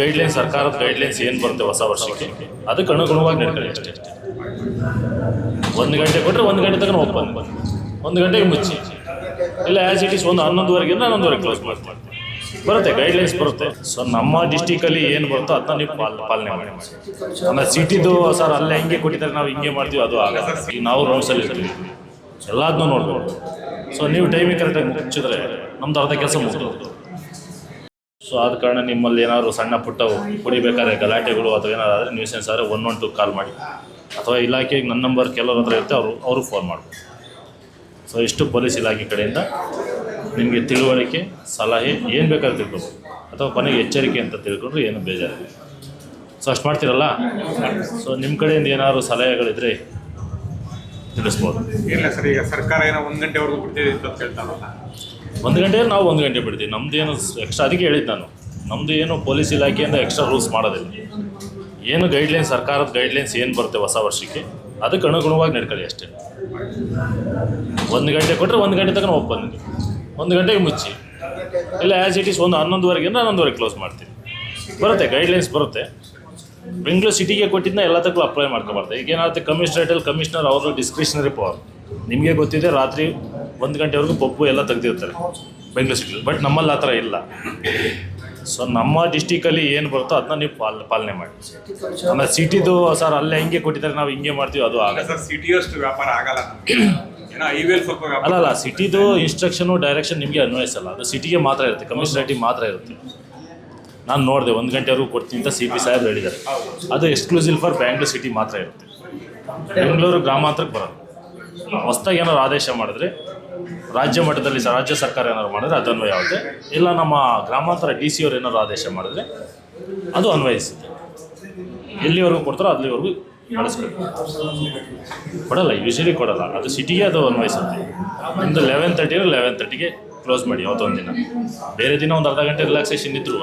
Guideline ಸರ್ಕಾರದ guidelines ಏನು ಬರುತ್ತೆ ಹೊಸ ವರ್ಷಕ್ಕೆ? ಅದಕ್ಕೆ ಅನುಗುಣವಾಗಿ ನಡ್ಕೊಳ್ಳಿ ಅಷ್ಟೇ. ಒಂದು ಗಂಟೆ ಕೊಟ್ಟರೆ ಒಂದು ಗಂಟೆ ತನಕ ಓಪನ್. ಒಂದು ಗಂಟೆಗೆ ಮುಚ್ಚಿ. ಇಲ್ಲ ಆ್ಯಸ್ ಇಟ್ ಈಸ್ ಒಂದು ಹನ್ನೊಂದುವರೆಗೆ ಇಂದ ಹನ್ನೊಂದುವರೆಗೆ ಕ್ಲೋಸ್ ಮಾಡ್ತೀವಿ. ಬರುತ್ತೆ ಗೈಡ್ಲೈನ್ಸ್ ಬರುತ್ತೆ. ಸೊ ನಮ್ಮ ಡಿಸ್ಟಿಕಲ್ಲಿ ಏನು ಬರುತ್ತೋ ಅದನ್ನ ನೀವು ಪಾಲ್, ಪಾಲನೆ ಮಾಡಿ. ಆಮೇಲೆ ಸಿಟಿದು ಸರ್ ಅಲ್ಲೇ ಹಿಂಗೆ ಕೊಟ್ಟಿದ್ದಾರೆ, ನಾವು ಹಿಂಗೆ ಮಾಡ್ತೀವಿ, ಅದು ಆಗಲ್ಲ. ಈಗ ನಾವು ರೌಂಡ್ಸಲ್ಲಿ ಇರ್ತೀವಿ. ಎಲ್ಲದನ್ನೂ ನೋಡ್ಬೋದು. ಸೊ ನೀವು ಟೈಮಿಗೆ ಕರೆಕ್ಟಾಗಿ ಮುಚ್ಚಿದ್ರೆ ನಮ್ದು ಅರ್ಧ ಕೆಲಸ ಮುಗಿದು ಸೊ ಆದ ಕಾರಣ ನಿಮ್ಮಲ್ಲಿ ಏನಾದರೂ ಸಣ್ಣ ಪುಟ್ಟ ಕುಡಿಬೇಕಾದ್ರೆ ಗಲಾಟೆಗಳು ಅಥವಾ ಏನಾದ್ರು ಆದರೆ ನ್ಯೂಸೆನ್ಸ್ ಆದರೆ ಒನ್ ಒನ್ ಟು ಕಾಲ್ ಮಾಡಿ. ಅಥವಾ ಇಲಾಖೆಗೆ ನನ್ನ ನಂಬರ್ ಕೆಲವ್ರ ಹತ್ರ ಇರುತ್ತೆ, ಅವರು ಅವರು ಫೋನ್ ಮಾಡ್ಬೋದು. ಸೊ ಇಷ್ಟು ಪೊಲೀಸ್ ಇಲಾಖೆ ಕಡೆಯಿಂದ ನಿಮಗೆ ತಿಳುವಳಿಕೆ, ಸಲಹೆ ಏನು ಬೇಕಾದ್ರೂ ತಿಳ್ಕೊಬೋದು. ಅಥವಾ ಕೊನೆಗೆ ಎಚ್ಚರಿಕೆ ಅಂತ ತಿಳ್ಕೊಂಡ್ರೆ ಏನು ಬೇಜಾರು ಸೊ ಅಷ್ಟು ಮಾಡ್ತೀರಲ್ಲ? ಸೊ ನಿಮ್ಮ ಕಡೆಯಿಂದ ಏನಾದರೂ ಸಲಹೆಗಳಿದ್ರೆ ತಿಳಿಸ್ಬೋದು. ಇಲ್ಲ ಸರ್, ಈಗ ಸರ್ಕಾರ ಏನೋ ಒಂದು ಗಂಟೆವರೆಗೂ ಬಿಡ್ತಿದೆ ಅಂತ ಹೇಳ್ತಾರಲ್ಲ ಒಂದು ಗಂಟೆ ನಾವು ಒಂದು ಗಂಟೆ ಬಿಡ್ತೀವಿ. ನಮ್ದು ಏನು ಎಕ್ಸ್ಟ್ರಾ ಅದಕ್ಕೆ ಹೇಳಿದ್ದು ನಾನು. ನಮ್ಮದು ಏನು ಪೊಲೀಸ್ ಇಲಾಖೆಯಿಂದ ಎಕ್ಸ್ಟ್ರಾ ರೂಲ್ಸ್ ಮಾಡೋದಿಲ್ಲ. ಏನು ಗೈಡ್ಲೈನ್ಸ್ ಸರ್ಕಾರದ ಗೈಡ್ಲೈನ್ಸ್ ಏನು ಬರುತ್ತೆ ಹೊಸ ವರ್ಷಕ್ಕೆ, ಅದಕ್ಕೆ ಅನುಗುಣವಾಗಿ ನಡ್ಕೊಳ್ಳಿ ಅಷ್ಟೇ. ಒಂದು ಗಂಟೆ ಕೊಟ್ಟರೆ ಒಂದು ಗಂಟೆ ತನಕ ಓಪನ್ ಒಂದು ಗಂಟೆಗೆ ಮುಚ್ಚಿ. ಇಲ್ಲ ಆ್ಯಸ್ ಇಟ್ ಈಸ್ ಒಂದು ಹನ್ನೊಂದುವರೆಗೆ ಅಂದ್ರೆ ಹನ್ನೊಂದುವರೆಗೆ ಕ್ಲೋಸ್ ಮಾಡ್ತೀವಿ. ಬರುತ್ತೆ ಗೈಡ್ಲೈನ್ಸ್ ಬರುತ್ತೆ. ಬೆಂಗಳೂರು ಸಿಟಿಗೆ ಕೊಟ್ಟಿದ್ದನ್ನ ಎಲ್ಲದಕ್ಕೂ ಅಪ್ಲೈ ಮಾಡ್ಕೊಬಾರ್ದು. ಈಗ ಏನಾಗುತ್ತೆ ಕಮಿಷನರೇಟಲ್ಲಿ ಕಮಿಷನರ್ ಅವರು ಡಿಸ್ಕ್ರಿಷನರಿ ಪವರ್ ನಿಮಗೆ ಗೊತ್ತಿದೆ, ರಾತ್ರಿ ಒಂದು ಗಂಟೆವರೆಗೂ ಪಪ್ಪು ಎಲ್ಲ ತೆಗೆದಿರ್ತಾರೆ. ಬೆಂಗಳೂರು ಸಿಟಿಲಿ ಬಟ್ ನಮ್ಮಲ್ಲಿ ಆ ಥರ ಇಲ್ಲ. ಸೊ ನಮ್ಮ ಡಿಸ್ಟಿಕಲ್ಲಿ ಏನು ಬರುತ್ತೋ ಅದನ್ನ ನೀವು ಪಾಲ್ ಪಾಲನೆ ಮಾಡಿ. ಆಮೇಲೆ ಸಿಟಿದು ಸರ್ ಅಲ್ಲೇ ಹಿಂಗೆ ಕೊಟ್ಟಿದ್ದಾರೆ ನಾವು ಹಿಂಗೆ ಮಾಡ್ತೀವಿ ಅದು ಆಗಲ್ಲ. ಸರ್ ಸಿಟಿಯಷ್ಟು ವ್ಯಾಪಾರ ಆಗಲ್ಲ. ಅಲ್ಲ ಅಲ್ಲ ಸಿಟಿದು ಇನ್ಸ್ಟ್ರಕ್ಷನು ಡೈರೆಕ್ಷನ್ ನಿಮಗೆ ಅನ್ವಯಿಸಲ್ಲ ಅದು ಸಿಟಿಗೆ ಮಾತ್ರ ಇರುತ್ತೆ ಕಮಿಷನರೇಟಿಗೆ ಮಾತ್ರ ಇರುತ್ತೆ. ನಾನು ನೋಡಿದೆ ಒಂದು ಗಂಟೆವರೆಗೂ ಕೊಡ್ತೀನಿ ಅಂತ ಸಿ ಪಿ ಸಾಹೇಬ್ ಹೇಳಿದ್ದಾರೆ. ಅದು ಎಕ್ಸ್ಕ್ಲೂಸಿವ್ ಫಾರ್ ಬ್ಯಾಂಗ್ಳೂರ್ ಸಿಟಿ ಮಾತ್ರ ಇರುತ್ತೆ. ಬೆಂಗಳೂರು ಗ್ರಾಮಾಂತರಕ್ಕೆ ಬರೋದು ಹೊಸ್ದಾಗಿ ಏನಾದ್ರು ಆದೇಶ ಮಾಡಿದ್ರೆ ರಾಜ್ಯ ಮಟ್ಟದಲ್ಲಿ ಸಹ ರಾಜ್ಯ ಸರ್ಕಾರ ಏನಾದ್ರು ಮಾಡಿದ್ರೆ ಅದು ಅನ್ವಯ ಆಗುತ್ತೆ. ಇಲ್ಲ ನಮ್ಮ ಗ್ರಾಮಾಂತರ ಡಿ ಸಿ ಅವರು ಏನಾದ್ರು ಆದೇಶ ಮಾಡಿದ್ರೆ ಅದು ಅನ್ವಯಿಸುತ್ತೆ. ಎಲ್ಲಿವರೆಗೂ ಕೊಡ್ತಾರೋ ಅಲ್ಲಿವರೆಗೂ ಬಳಸ್ಬೇಕು. ಕೊಡಲ್ಲ ಯೂಶಲಿ ಕೊಡಲ್ಲ. ಅದು ಸಿಟಿಗೆ ಅದು ಅನ್ವಯಿಸುತ್ತೆ. ನಿಮ್ಮದು ಲೆವೆನ್ ತರ್ಟಿ ಲೆವೆನ್ ತರ್ಟಿಗೆ ಕ್ಲೋಸ್ ಮಾಡಿ, ಅವತ್ತೊಂದು ದಿನ. ಬೇರೆ ದಿನ ಒಂದು ಅರ್ಧ ಗಂಟೆ ರಿಲ್ಯಾಕ್ಸೇಷನ್ ಇದ್ರು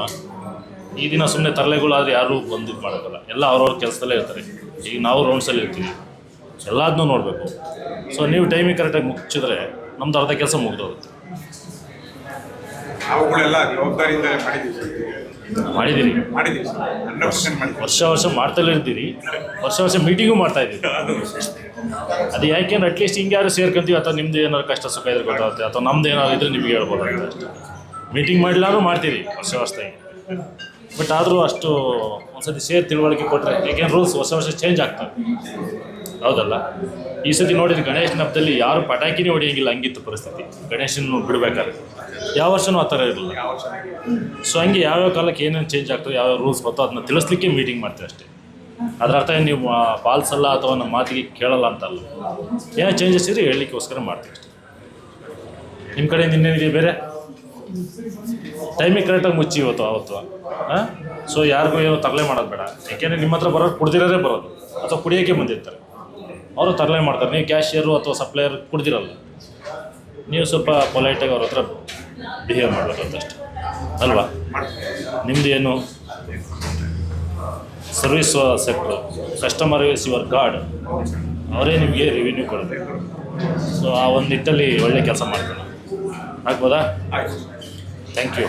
ಈ ದಿನ ಸುಮ್ಮನೆ ತರಲೆಗಳು ಆದರೆ ಯಾರೂ ಬಂದು ಇದು ಮಾಡೋಕ್ಕಲ್ಲ ಎಲ್ಲ ಅವ್ರವ್ರ ಕೆಲಸದಲ್ಲೇ ಇರ್ತಾರೆ. ಈಗ ನಾವು ರೌಂಡ್ಸಲ್ಲಿ ಇರ್ತೀವಿ. ಎಲ್ಲದನ್ನೂ ನೋಡಬೇಕು. ಸೊ ನೀವು ಟೈಮಿಗೆ ಕರೆಕ್ಟಾಗಿ ಮುಚ್ಚಿದ್ರೆ ನಮ್ದು ಅರ್ಧ ಕೆಲಸ ಮುಗಿದೋಗುತ್ತೆ. ಅವುಗಳೆಲ್ಲ ಮಾಡಿದ್ದೀವಿ ಮಾಡಿದ್ದೀರಿ? ಮಾಡಿದ್ದೀವಿ ಸರ್. ಹಂಡ್ರೆಡ್ ಪರ್ಸೆಂಟ್ ಮಾಡಿದ್ದೀವಿ. ವರ್ಷ ವರ್ಷ ಮಾಡ್ತಲೇ ಇರ್ತೀರಿ. ವರ್ಷ ವರ್ಷ ಮೀಟಿಂಗು ಮಾಡ್ತಾ ಇದ್ದೀರಿ. ಅದು ಯಾಕೆಂದ್ರೆ ಅಟ್ಲೀಸ್ಟ್ ಹಿಂಗೆ ಯಾರು ಸೇರ್ಕೊಂತೀವಿ ಅಥವಾ ನಿಮ್ದು ಏನಾದ್ರು ಕಷ್ಟ ಸುಖ ಇದ್ರೆ ಗೊತ್ತಾಗುತ್ತೆ ಅಥವಾ ನಮ್ದು ಏನಾದ್ರು ಇದ್ರೆ ನಿಮ್ಗೆ ಹೇಳ್ಬೋದು ಅಂತ ಅಷ್ಟೇ. ಮೀಟಿಂಗ್ ಮಾಡಲಾರು ಮಾಡ್ತೀರಿ ವರ್ಷ ವರ್ಷದಾಗಿ ಬಟ್ ಆದರೂ ಅಷ್ಟು ಒಂದ್ಸತಿ ಸೇರಿ ತಿಳುವಳಿಕೆ ಕೊಟ್ಟರೆ ಯಾಕೆಂದ್ರೆ ರೂಲ್ಸ್ ಹೊಸ ವರ್ಷ ಚೇಂಜ್ ಆಗ್ತವೆ. ಹೌದಲ್ಲ? ಈ ಸತಿ ನೋಡಿದ್ರೆ ಗಣೇಶನ ಹಬ್ಬದಲ್ಲಿ ಯಾರು ಪಟಾಕಿನೇ ಹೊಡೆಯಂಗಿಲ್ಲ, ಹಂಗಿತ್ತು ಪರಿಸ್ಥಿತಿ. ಗಣೇಶನ ಬಿಡಬೇಕಾದ್ರೆ. ಯಾವ ವರ್ಷನೂ ಆ ಥರ ಇರಲಿಲ್ಲ ಸೊ ಹಂಗೆ ಯಾವ್ಯಾವ ಕಾಲಕ್ಕೆ ಏನೇನು ಚೇಂಜ್ ಆಗ್ತದೆ, ಯಾವ್ಯಾವ ರೂಲ್ಸ್ ಬರ್ತೋ ಅದನ್ನ ತಿಳಿಸ್ಲಿಕ್ಕೆ ಮೀಟಿಂಗ್ ಮಾಡ್ತೀವಿ ಅಷ್ಟೇ. ಅದರ ಅರ್ಥ ಏನು, ನೀವು ಪಾಲ್ಸಲ್ಲ ಪಾಲಿಸಲ್ಲ ಅಥವಾ ನಮ್ಮ ಮಾತಿಗೆ ಕೇಳಲ್ಲ ಅಂತಲ್ಲ. ಏನೋ ಚೇಂಜಸ್ ಇದ್ರೆ ಹೇಳಲಿಕ್ಕೋಸ್ಕರ ಮಾಡ್ತೀವಿ ಅಷ್ಟೇ. ನಿಮ್ಮ ಕಡೆಯಿಂದ ಇನ್ನೇನಿದೆ ಬೇರೆ? ಟೈಮಿಗೆ ಕರೆಕ್ಟಾಗಿ ಮುಚ್ಚಿ ಇವತ್ತು, ಅವತ್ತು. ಹಾಂ ಸೊ ಯಾರಿಗೂ ಏನೋ ತರಲೆ ಮಾಡೋದು ಬೇಡ. ಯಾಕೆಂದರೆ ನಿಮ್ಮ ಹತ್ರ ಬರೋರು ಕುಡ್ದಿರೋದೇ ಬರೋದು. ಅಥವಾ ಕುಡಿಯೋಕ್ಕೆ ಬಂದಿರ್ತಾರೆ. ಅವರು ತರಲೆ ಮಾಡ್ತಾರೆ. ನೀವು ಕ್ಯಾಶಿಯರು ಅಥವಾ ಸಪ್ಲೈಯರ್ ಕುಡ್ದಿರಲ್ಲ. ನೀವು ಸ್ವಲ್ಪ ಪೊಲೈಟಾಗಿ ಅವ್ರ ಹತ್ರ ಬಿಹೇವ್ ಮಾಡಬೇಕು ಅಲ್ವಾ? ನಿಮ್ದು ಏನು? Service sector customer is your god ಅವರೇ ನಿಮಗೆ ರಿವಿನ್ಯೂ ಕೊಡಬೇಕು. ಸೊ ಆ ಒಂದು ನಿಟ್ಟಲ್ಲಿ ಒಳ್ಳೆ ಕೆಲಸ ಮಾಡ್ತೀನಿ ಆಗ್ಬೋದಾ? Thank you